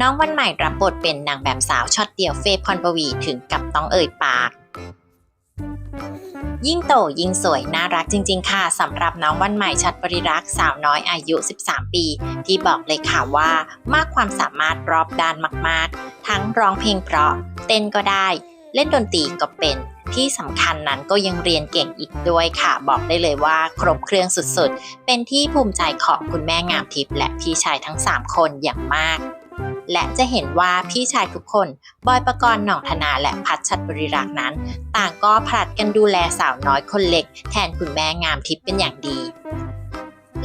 น้องวันใหม่รับบทเป็นนางแบบสาวช็อตเดียวเฟย์พรปวีถึงกับต้องเอ่ยปาก ยิ่งโตยิ่งสวยน่ารักจริง ๆ ค่ะสำหรับน้องวันใหม่ชัดบริรักษ์สาวน้อยอายุ 13 ปี ที่บอกเลยค่ะว่ามากความสามารถรอบด้านมาก ๆ ทั้งร้องเพลงเพราะ เต้นก็ได้ เล่นดนตรีก็เป็นที่สำคัญนั้นก็ยังเรียนเก่งอีกด้วยค่ะ บอกได้เลยว่าครบเครื่องสุดๆ เป็นที่ภูมิใจของคุณแม่งามทิพย์และพี่ชายทั้ง 3 คนอย่างมาก และจะเห็นว่าพี่ชายทุกคนบอยประกรณ์หน่องธนาและพัชชัดบริรักษ์นั้น ต่างก็ผลัดกันดูแลสาวน้อยคนเล็ก แทนคุณแม่งามทิพย์เป็นอย่างดี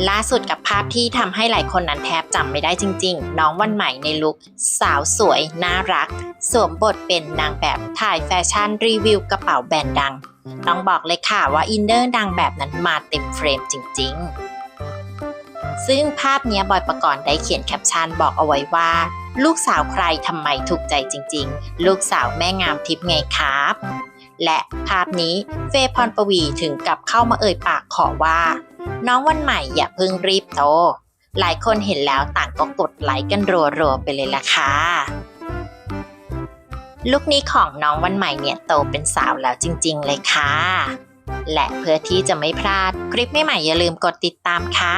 ล่าสุดกับภาพที่ทำให้หลายคนนั้นแทบจำไม่ได้จริง ๆ น้องวันใหม่ในลุคสาวสวย น่ารัก สวมบทเป็นนางแบบถ่ายแฟชั่นรีวิวกระเป๋าแบรนด์ดัง ต้องบอกเลยค่ะว่าอินเนอร์ดังแบบนั้นมาเต็มเฟรมจริง ๆ ซึ่งภาพนี้บอยประกรณ์ได้เขียนแคปชั่นบอกเอาไว้ว่า ลูกสาวใครทำไมถูกใจจริง ๆ ลูกสาวแม่งามทิพย์ไงครับ และภาพนี้เฟย์พรปวีถึงกับเข้ามาเอ่ยปากขอว่า น้องวันใหม่อย่าเพิ่งรีบโต หลายคนเห็นแล้วต่างก็กดไลค์กันรัวๆไปเลยล่ะค่ะลุคนี้ของน้องวันใหม่เนี่ยโตเป็นสาวแล้วจริง ๆ เลยค่ะ และเพื่อที่จะไม่พลาดคลิปใหม่ๆอย่าลืมกดติดตามค่ะ